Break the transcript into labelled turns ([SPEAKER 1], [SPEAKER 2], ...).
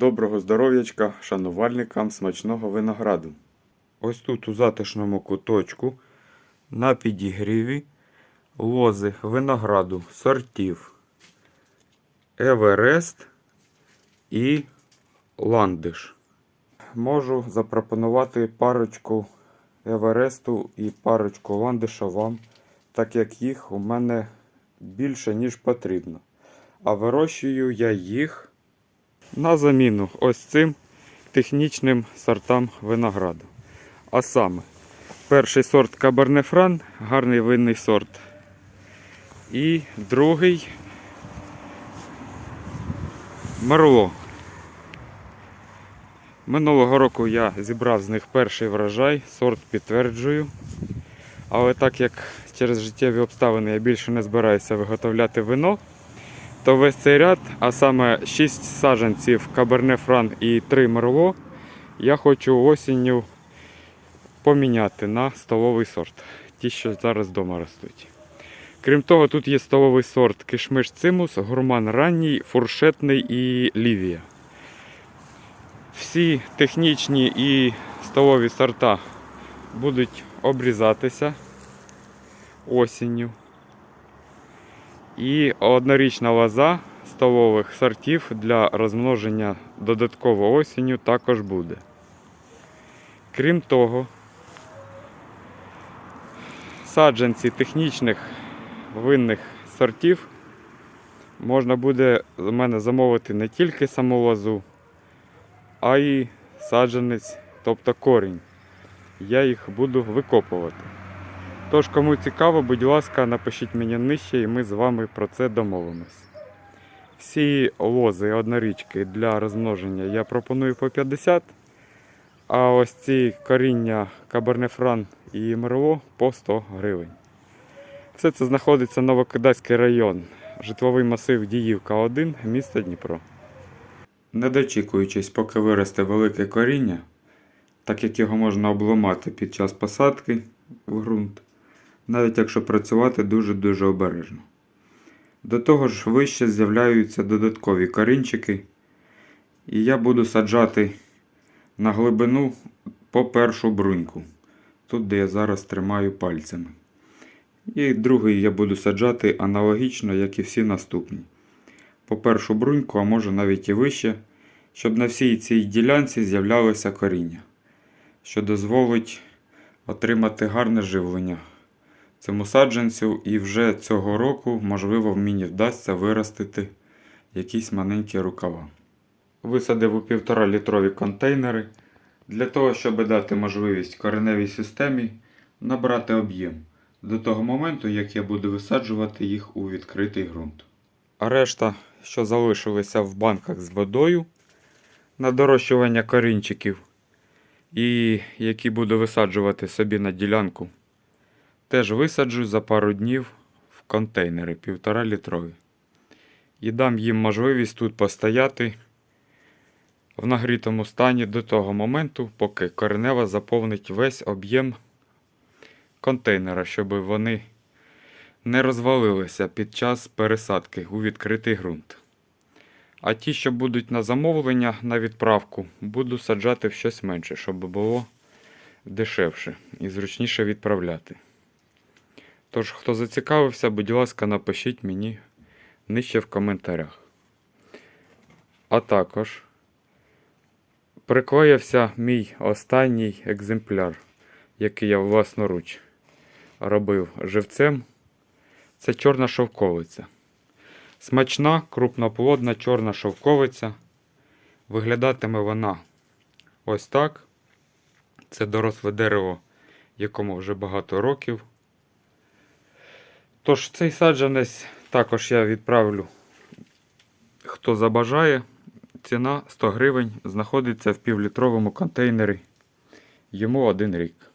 [SPEAKER 1] доброго здоров'ячка шанувальникам смачного винограду. Ось тут у затишному куточку на підігріві лози винограду сортів Еверест і Ландиш. Можу запропонувати парочку Евересту і парочку ландиша вам, так як їх у мене більше, ніж потрібно. А вирощую я їх на заміну ось цим технічним сортам винограду. А саме, перший сорт Каберне Фран, гарний винний сорт. І другий Мерло. Минулого року я зібрав з них перший врожай, сорт підтверджую. Але так як через життєві обставини я більше не збираюся виготовляти вино, то весь цей ряд, а саме 6 саджанців Каберне Фран і 3 Мерло, я хочу осінню поміняти на столовий сорт. Ті, що зараз вдома ростуть. Крім того, тут є столовий сорт кишмиш цимус, гурман ранній, фуршетний і лівія. Всі технічні і столові сорта будуть обрізатися осінню. І однорічна лоза столових сортів для розмноження додатково осінню також буде. Крім того, саджанці технічних винних сортів можна буде в мене замовити не тільки саму лозу, а й саджанець, тобто корінь. Я їх буду викопувати. Тож, кому цікаво, будь ласка, напишіть мені нижче і ми з вами про це домовимось. Всі лози однорічки для розмноження я пропоную по 50, а ось ці коріння Кабернефран і Мерло по 100 гривень. Все це знаходиться Новокидацький район, житловий масив Діївка 1, місто Дніпро. Не дочікуючись, поки виросте велике коріння, так як його можна обламати під час посадки в ґрунт, навіть якщо працювати дуже-дуже обережно. До того ж, вище з'являються додаткові корінчики, і я буду саджати на глибину по першу бруньку, тут де я зараз тримаю пальцями. І другий я буду саджати аналогічно, як і всі наступні. По першу бруньку, а може навіть і вище, щоб на всій цій ділянці з'являлося коріння, що дозволить отримати гарне живлення цьому саджанцю, і вже цього року, можливо, мені вдасться виростити якісь маленькі рукава. Висадив у півтора літрові контейнери для того, щоб дати можливість кореневій системі набрати об'єм до того моменту, як я буду висаджувати їх у відкритий ґрунт. А решта, що залишилися в банках з водою на дорощування корінчиків, і які буду висаджувати собі на ділянку, теж висаджу за пару днів в контейнери півтора літрові. І дам їм можливість тут постояти в нагрітому стані до того моменту, поки коренева заповнить весь об'єм контейнера, щоб вони не розвалилися під час пересадки у відкритий ґрунт. А ті, що будуть на замовлення на відправку, буду саджати в щось менше, щоб було дешевше і зручніше відправляти. Тож, хто зацікавився, будь ласка, напишіть мені нижче в коментарях. А також приклеївся мій останній екземпляр, який я власноруч робив живцем. Це чорна шовковиця. Смачна, крупноплодна чорна шовковиця. Виглядатиме вона ось так. Це доросле дерево, якому вже багато років. Тож цей саджанець також я відправлю, хто забажає. Ціна 100 гривень знаходиться в півлітровому контейнері. Йому один рік.